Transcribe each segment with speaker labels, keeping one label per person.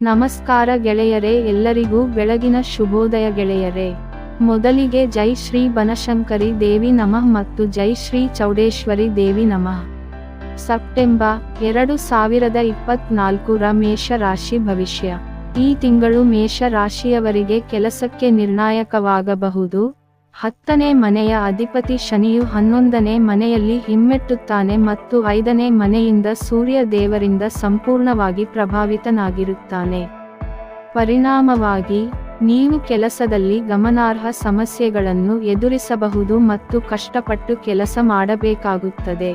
Speaker 1: ನಮಸ್ಕಾರ ಗೆಳೆಯರೇ, ಎಲ್ಲರಿಗೂ ಬೆಳಗಿನ ಶುಭೋದಯ ಗೆಳೆಯರೇ. ಮೊದಲಿಗೆ ಜೈ ಶ್ರೀ ಬನಶಂಕರಿ ದೇವಿ ನಮಃ ಮತ್ತು ಜೈ ಶ್ರೀ ಚೌಡೇಶ್ವರಿ ದೇವಿ ನಮಃ. ಸೆಪ್ಟೆಂಬರ್ ಎರಡು ಸಾವಿರದ ಇಪ್ಪತ್ನಾಲ್ಕರ ಮೇಷ ರಾಶಿ ಭವಿಷ್ಯ. ಈ ತಿಂಗಳು ಮೇಷ ರಾಶಿಯವರಿಗೆ ಕೆಲಸಕ್ಕೆ ನಿರ್ಣಾಯಕವಾಗಬಹುದು. ಹತ್ತನೇ ಮನೆಯ ಅಧಿಪತಿ ಶನಿಯು ಹನ್ನೊಂದನೇ ಮನೆಯಲ್ಲಿ ಹಿಮ್ಮೆಟ್ಟುತ್ತಾನೆ ಮತ್ತು ಐದನೇ ಮನೆಯಿಂದ ಸೂರ್ಯ ದೇವರಿಂದ ಸಂಪೂರ್ಣವಾಗಿ ಪ್ರಭಾವಿತನಾಗಿರುತ್ತಾನೆ. ಪರಿಣಾಮವಾಗಿ, ನೀವು ಕೆಲಸದಲ್ಲಿ ಗಮನಾರ್ಹ ಸಮಸ್ಯೆಗಳನ್ನು ಎದುರಿಸಬಹುದು ಮತ್ತು ಕಷ್ಟಪಟ್ಟು ಕೆಲಸ ಮಾಡಬೇಕಾಗುತ್ತದೆ.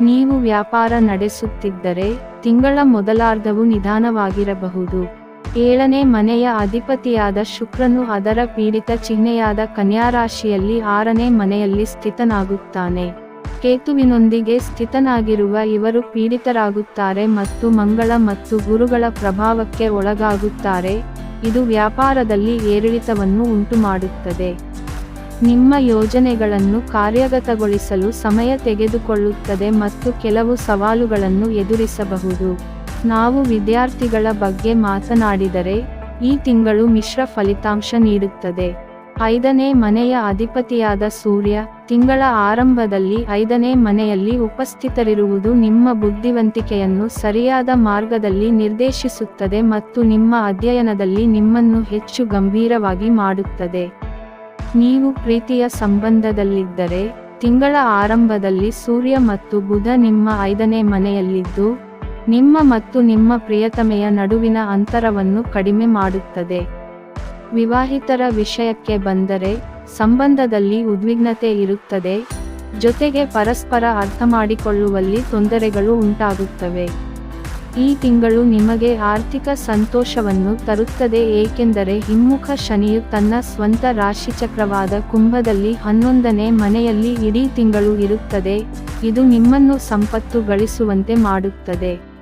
Speaker 1: ನೀವು ವ್ಯಾಪಾರ ನಡೆಸುತ್ತಿದ್ದರೆ, ತಿಂಗಳ ಮೊದಲಾರ್ಧವು ನಿಧಾನವಾಗಿರಬಹುದು. ಏಳನೇ ಮನೆಯ ಅಧಿಪತಿಯಾದ ಶುಕ್ರನು ಅದರ ಪೀಡಿತ ಚಿಹ್ನೆಯಾದ ಕನ್ಯಾರಾಶಿಯಲ್ಲಿ ಆರನೇ ಮನೆಯಲ್ಲಿ ಸ್ಥಿತನಾಗುತ್ತಾನೆ. ಕೇತುವಿನೊಂದಿಗೆ ಸ್ಥಿತನಾಗಿರುವ ಇವರು ಪೀಡಿತರಾಗುತ್ತಾರೆ ಮತ್ತು ಮಂಗಳ ಮತ್ತು ಗುರುಗಳ ಪ್ರಭಾವಕ್ಕೆ ಒಳಗಾಗುತ್ತಾರೆ. ಇದು ವ್ಯಾಪಾರದಲ್ಲಿ ಏರಿಳಿತವನ್ನು ಉಂಟುಮಾಡುತ್ತದೆ. ನಿಮ್ಮ ಯೋಜನೆಗಳನ್ನು ಕಾರ್ಯಗತಗೊಳಿಸಲು ಸಮಯ ತೆಗೆದುಕೊಳ್ಳುತ್ತದೆ ಮತ್ತು ಕೆಲವು ಸವಾಲುಗಳನ್ನು ಎದುರಿಸಬಹುದು. ನಾವು ವಿದ್ಯಾರ್ಥಿಗಳ ಬಗ್ಗೆ ಮಾತನಾಡಿದರೆ, ಈ ತಿಂಗಳು ಮಿಶ್ರ ಫಲಿತಾಂಶ ನೀಡುತ್ತದೆ. ಐದನೇ ಮನೆಯ ಅಧಿಪತಿಯಾದ ಸೂರ್ಯ, ತಿಂಗಳ ಆರಂಭದಲ್ಲಿ ಐದನೇ ಮನೆಯಲ್ಲಿ ಉಪಸ್ಥಿತರಿರುವುದು ನಿಮ್ಮ ಬುದ್ಧಿವಂತಿಕೆಯನ್ನು ಸರಿಯಾದ ಮಾರ್ಗದಲ್ಲಿ ನಿರ್ದೇಶಿಸುತ್ತದೆ ಮತ್ತು ನಿಮ್ಮ ಅಧ್ಯಯನದಲ್ಲಿ ನಿಮ್ಮನ್ನು ಹೆಚ್ಚು ಗಂಭೀರವಾಗಿ ಮಾಡುತ್ತದೆ. ನೀವು ಪ್ರೀತಿಯ ಸಂಬಂಧದಲ್ಲಿದ್ದರೆ, ತಿಂಗಳ ಆರಂಭದಲ್ಲಿ ಸೂರ್ಯ ಮತ್ತು ಬುಧ ನಿಮ್ಮ ಐದನೇ ಮನೆಯಲ್ಲಿದ್ದು ನಿಮ್ಮ ಮತ್ತು ನಿಮ್ಮ ಪ್ರಿಯತಮೆಯ ನಡುವಿನ ಅಂತರವನ್ನು ಕಡಿಮೆ ಮಾಡುತ್ತದೆ. ವಿವಾಹಿತರ ವಿಷಯಕ್ಕೆ ಬಂದರೆ, ಸಂಬಂಧದಲ್ಲಿ ಉದ್ವಿಗ್ನತೆ ಇರುತ್ತದೆ. ಜೊತೆಗೆ ಪರಸ್ಪರ ಅರ್ಥ ಮಾಡಿಕೊಳ್ಳುವಲ್ಲಿ ತೊಂದರೆಗಳು ಉಂಟಾಗುತ್ತವೆ. ಈ ತಿಂಗಳು ನಿಮಗೆ ಆರ್ಥಿಕ ಸಂತೋಷವನ್ನು ತರುತ್ತದೆ, ಏಕೆಂದರೆ ಹಿಮ್ಮುಖ ಶನಿಯು ತನ್ನ ಸ್ವಂತ ರಾಶಿಚಕ್ರವಾದ ಕುಂಭದಲ್ಲಿ ಹನ್ನೊಂದನೇ ಮನೆಯಲ್ಲಿ ಇಡೀ ತಿಂಗಳು ಇರುತ್ತದೆ. ಇದು ನಿಮ್ಮನ್ನು ಸಂಪತ್ತು ಗಳಿಸುವಂತೆ ಮಾಡುತ್ತದೆ.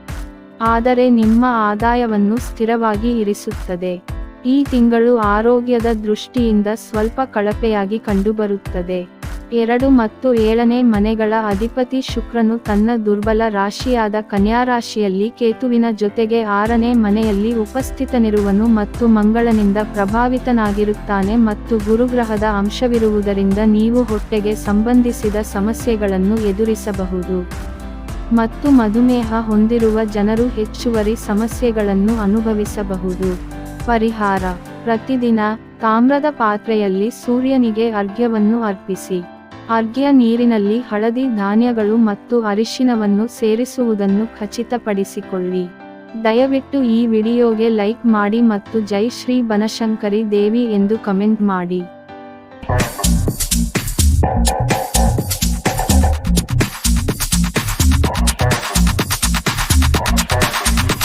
Speaker 1: ಆದರೆ ನಿಮ್ಮ ಆದಾಯವನ್ನು ಸ್ಥಿರವಾಗಿ ಇರಿಸುತ್ತದೆ. ಈ ತಿಂಗಳು ಆರೋಗ್ಯದ ದೃಷ್ಟಿಯಿಂದ ಸ್ವಲ್ಪ ಕಳಪೆಯಾಗಿ ಕಂಡುಬರುತ್ತದೆ. ಎರಡು ಮತ್ತು ಏಳನೇ ಮನೆಗಳ ಅಧಿಪತಿ ಶುಕ್ರನು ತನ್ನ ದುರ್ಬಲ ರಾಶಿಯಾದ ಕನ್ಯಾರಾಶಿಯಲ್ಲಿ ಕೇತುವಿನ ಜೊತೆಗೆ ಆರನೇ ಮನೆಯಲ್ಲಿ ಉಪಸ್ಥಿತನಿರುವನು ಮತ್ತು ಮಂಗಳನಿಂದ ಪ್ರಭಾವಿತನಾಗಿರುತ್ತಾನೆ ಮತ್ತು ಗುರುಗ್ರಹದ ಅಂಶವಿರುವುದರಿಂದ ನೀವು ಹೊಟ್ಟೆಗೆ ಸಂಬಂಧಿಸಿದ ಸಮಸ್ಯೆಗಳನ್ನು ಎದುರಿಸಬಹುದು. ಮತ್ತು ಮಧುಮೇಹ ಹೊಂದಿರುವ ಜನರು ಹೆಚ್ಚುವರಿ ಸಮಸ್ಯೆಗಳನ್ನು ಅನುಭವಿಸಬಹುದು. ಪರಿಹಾರ. ಪ್ರತಿದಿನ ತಾಮ್ರದ ಪಾತ್ರೆಯಲ್ಲಿ ಸೂರ್ಯನಿಗೆ ಅರ್ಘ್ಯವನ್ನು ಅರ್ಪಿಸಿ. ಅರ್ಘ್ಯ ನೀರಿನಲ್ಲಿ ಹಳದಿ ಧಾನ್ಯಗಳು ಮತ್ತು ಅರಿಶಿನವನ್ನು ಸೇರಿಸುವುದನ್ನು ಖಚಿತಪಡಿಸಿಕೊಳ್ಳಿ. ದಯವಿಟ್ಟು ಈ ವಿಡಿಯೋಗೆ ಲೈಕ್ ಮಾಡಿ ಮತ್ತು ಜೈ ಶ್ರೀ ಬನಶಂಕರಿ ದೇವಿ ಎಂದು ಕಮೆಂಟ್ ಮಾಡಿ.